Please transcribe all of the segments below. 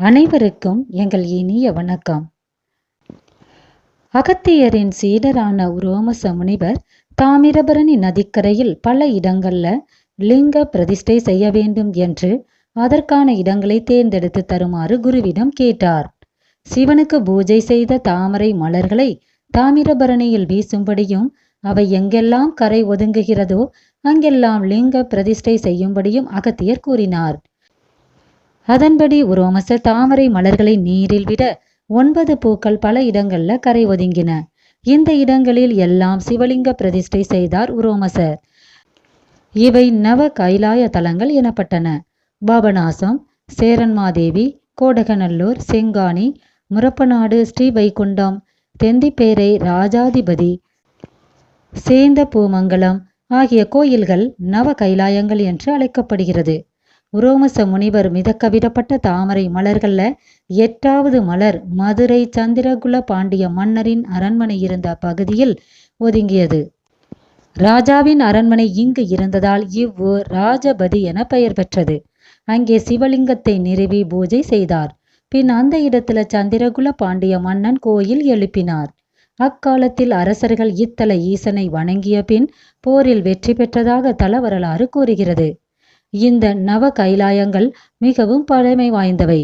அனைவருக்கும் எங்கள் இனிய வணக்கம். அகத்தியரின் சீடரான உரோமச முனிவர் தாமிரபரணி நதிக்கரையில் பல இடங்கள்ல லிங்க பிரதிஷ்டை செய்ய வேண்டும் என்று அதற்கான இடங்களை தேர்ந்தெடுத்து தருமாறு குருவிடம் கேட்டார். சிவனுக்கு பூஜை செய்த தாமரை மலர்களை தாமிரபரணியில் வீசும்படியும் அவை எங்கெல்லாம் கரை ஒதுங்குகிறதோ அங்கெல்லாம் லிங்க பிரதிஷ்டை செய்யும்படியும் அகத்தியர் கூறினார். அதன்படி உரோமச தாமரை மலர்களை நீரில் விட ஒன்பது பூக்கள் பல இடங்கள்ல கரை ஒதுங்கின. இந்த இடங்களில் எல்லாம் சிவலிங்க பிரதிஷ்டை செய்தார் உரோமசர். இவை நவ கைலாய தலங்கள் எனப்பட்டன. பாபநாசம் சேரன்மாதேவி கோடகநல்லூர் செங்கானி முரப்பநாடு ஸ்ரீ வைகுண்டம் தெந்திப்பேரை ராஜாதிபதி சேந்த பூமங்கலம் ஆகிய கோயில்கள் நவ கைலாயங்கள் என்று அழைக்கப்படுகிறது. உரோமச முனிவர் மிதக்கவிடப்பட்ட தாமரை மலர்கள்ல எட்டாவது மலர் மதுரை சந்திரகுல பாண்டிய மன்னரின் அரண்மனை இருந்த பகுதியில் ஒதுங்கியது. ராஜாவின் அரண்மனை இங்கு இருந்ததால் இவ்வூர் ராஜபதி என பெயர் பெற்றது. அங்கே சிவலிங்கத்தை நிறுவி பூஜை செய்தார். பின் அந்த இடத்துல சந்திரகுல பாண்டிய மன்னன் கோயில் எழுப்பினார். அக்காலத்தில் அரசர்கள் இத்தல ஈசனை வணங்கிய பின் போரில் வெற்றி பெற்றதாக தல வரலாறு கூறுகிறது. இந்த நவ கைலாயங்கள் மிகவும் பழமை வாய்ந்தவை.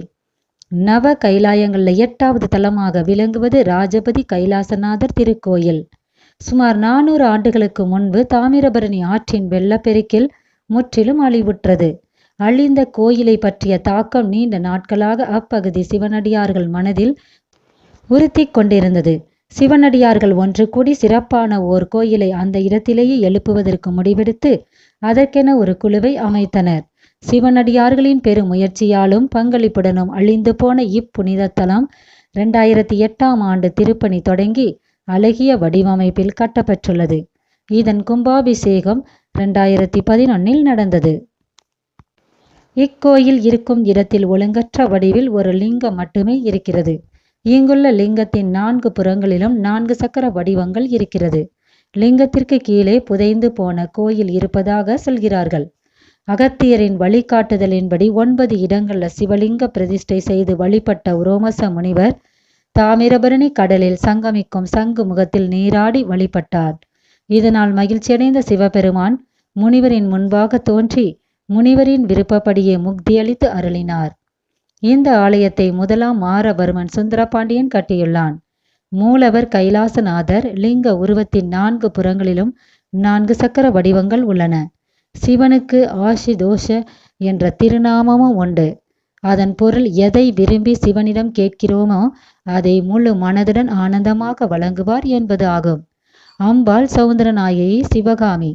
நவ கைலாயங்கள்ல எட்டாவது தலமாக விளங்குவது ராஜபதி கைலாசநாதர் திருக்கோயில். சுமார் நானூறு ஆண்டுகளுக்கு முன்பு தாமிரபரணி ஆற்றின் வெள்ளப்பெருக்கில் முற்றிலும் அழிவுற்றது. அழிந்த கோயிலை பற்றிய தாக்கம் நீண்ட நாட்களாக அப்பகுதி சிவனடியார்கள் மனதில் உறுத்தி கொண்டிருந்தது. சிவனடியார்கள் ஒன்று கூடி சிறப்பான ஓர் கோயிலை அந்த இடத்திலேயே எழுப்புவதற்கு முடிவெடுத்து அதற்கென ஒரு குழுவை அமைத்தனர். சிவனடியார்களின் பெருமுயற்சியாலும் பங்களிப்புடனும் அழிந்து போன இப்புனித தலம் இரண்டாயிரத்தி எட்டாம் ஆண்டு திருப்பணி தொடங்கி அழகிய வடிவமைப்பில் கட்டப்பெற்றுள்ளது. இதன் கும்பாபிஷேகம் இரண்டாயிரத்தி பதினொன்னில் நடந்தது. இக்கோயில் இருக்கும் இடத்தில் ஒழுங்கற்ற வடிவில் ஒரு லிங்கம் மட்டுமே இருக்கிறது. இங்குள்ள லிங்கத்தின் நான்கு புறங்களிலும் நான்கு சக்கர வடிவங்கள் இருக்கிறது. லிங்கத்திற்கு கீழே புதைந்து போன கோயில் இருப்பதாக சொல்கிறார்கள். அகத்தியரின் வழிகாட்டுதலின்படி ஒன்பது இடங்களில் சிவலிங்க பிரதிஷ்டை செய்து வழிபட்ட உரோமச முனிவர் தாமிரபரணி கடலில் சங்கமிக்கும் சங்கு முகத்தில் நீராடி வழிபட்டார். இதனால் மகிழ்ச்சியடைந்த சிவபெருமான் முனிவரின் முன்பாக தோன்றி முனிவரின் விருப்பப்படியே முக்தியளித்து அருளினார். இந்த ஆலயத்தை முதலாம் மாரவர்மன் சுந்தரபாண்டியன் கட்டியுள்ளான். மூலவர் கைலாசநாதர் லிங்க உருவத்தின் நான்கு புறங்களிலும் நான்கு சக்கர வடிவங்கள் உள்ளன. சிவனுக்கு ஆஷிதோஷ என்ற திருநாமமும் உண்டு. அதன் பொருள் எதை விரும்பி சிவனிடம் கேட்கிறோமோ அதை முழு மனதுடன் ஆனந்தமாக வழங்குவார் என்பது ஆகும். அம்பாள் சௌந்தரநாயகி சிவகாமி.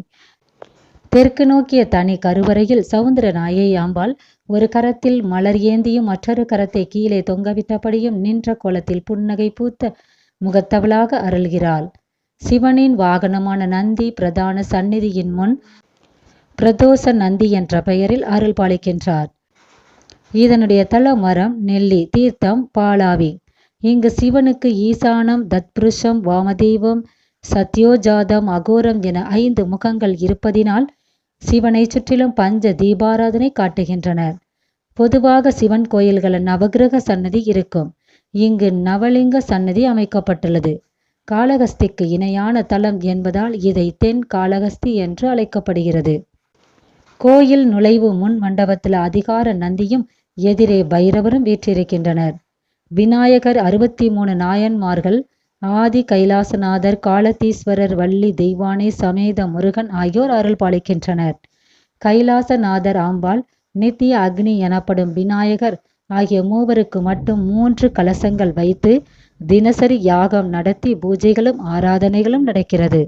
தெற்கு நோக்கிய தனி கருவறையில் சௌந்தரநாயகி அம்பாள் ஒரு கரத்தில் மலர் ஏந்தியும் மற்றொரு கரத்தை கீழே தொங்கவிட்டபடியும் நின்ற கோலத்தில் புன்னகை பூத்த முகத்தவளாக அருள்கிறாள். சிவனின் வாகனமான நந்தி பிரதான சந்நிதியின் முன் பிரதோஷ நந்தி என்ற பெயரில் அருள் பாலிக்கின்றார். இதனுடைய தல மரம் நெல்லி தீர்த்தம் பாலாவி. இங்கு சிவனுக்கு ஈசானம் தத்புருஷம் வாமதேவம் சத்யோஜாதம் அகோரம் என ஐந்து முகங்கள் இருப்பதினால் சிவனை சுற்றிலும் பஞ்ச தீபாராதனை காட்டுகின்றனர். பொதுவாக சிவன் கோயில்களில் நவகிரக சன்னதி இருக்கும். இங்கு நவலிங்க சன்னதி அமைக்கப்பட்டுள்ளது. காளகஸ்திக்கு இணையான தலம் என்பதால் இதை தென் காளகஸ்தி என்று அழைக்கப்படுகிறது. கோயில் நுழைவு முன் மண்டபத்தில் அதிகார நந்தியும் எதிரே பைரவரும் வீற்றிருக்கின்றனர். விநாயகர் அறுபத்தி மூணு நாயன்மார்கள் ஆதி கைலாசநாதர் காலத்தீஸ்வரர் வள்ளி தெய்வானை சமேத முருகன் ஆகியோர் அருள் பாலிக்கின்றனர். கைலாசநாதர் ஆம்பாள் நித்திய அக்னி எனப்படும் விநாயகர் ஆகிய மூவருக்கு மட்டும் மூன்று கலசங்கள் வைத்து தினசரி யாகம் நடத்தி பூஜைகளும் ஆராதனைகளும் நடக்கிறது.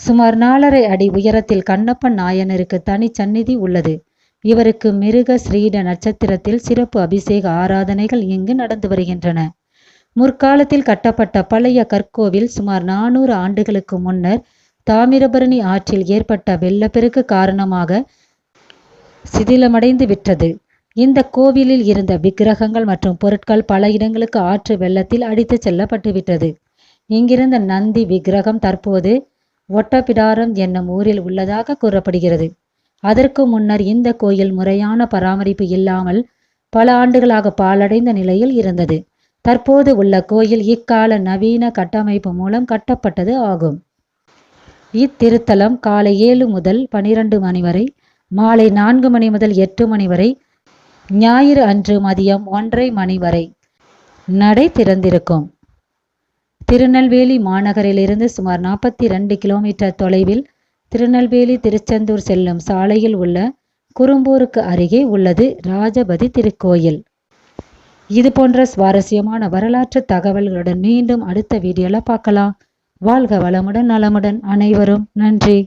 சுமார் நாலரை அடி உயரத்தில் கண்ணப்பன் நாயனருக்கு தனி சந்நிதி உள்ளது. இவருக்கு மிருக ஸ்ரீட நட்சத்திரத்தில் சிறப்பு அபிஷேக ஆராதனைகள் இங்கு நடந்து வருகின்றன. முற்காலத்தில் கட்டப்பட்ட பழைய கற்கோவில் சுமார் நானூறு ஆண்டுகளுக்கு முன்னர் தாமிரபரணி ஆற்றில் ஏற்பட்ட வெள்ளப்பெருக்கு காரணமாக சிதிலமடைந்து விட்டது. இந்த கோவிலில் இருந்த விக்கிரகங்கள் மற்றும் பொருட்கள் பல இடங்களுக்கு ஆற்று வெள்ளத்தில் அடித்து செல்லப்பட்டுவிட்டது. இங்கிருந்த நந்தி விக்கிரகம் தற்போது ஒட்டப்பிடாரம் என்னும் ஊரில் உள்ளதாக கூறப்படுகிறது. அதற்கு முன்னர் இந்த கோயில் முறையான பராமரிப்பு இல்லாமல் பல ஆண்டுகளாக பாழடைந்த நிலையில் இருந்தது. தற்போது உள்ள கோயில் இக்கால நவீன கட்டமைப்பு மூலம் கட்டப்பட்டது ஆகும். இத்திருத்தலம் காலை ஏழு முதல் பனிரெண்டு மணி வரை மாலை நான்கு மணி முதல் எட்டு மணி வரை ஞாயிறு அன்று மதியம் ஒன்றரை மணி வரை நடை திறந்திருக்கும். திருநெல்வேலி மாநகரிலிருந்து சுமார் நாற்பத்தி ரெண்டு கிலோமீட்டர் தொலைவில் திருநெல்வேலி திருச்செந்தூர் செல்லும் சாலையில் உள்ள குறும்பூருக்கு அருகே உள்ளது ராஜபதி திருக்கோயில். இது போன்ற சுவாரஸ்யமான வரலாற்று தகவல்களுடன் மீண்டும் அடுத்த வீடியோல பார்க்கலாம். வாழ்க வளமுடன் நலமுடன் அனைவரும். நன்றி.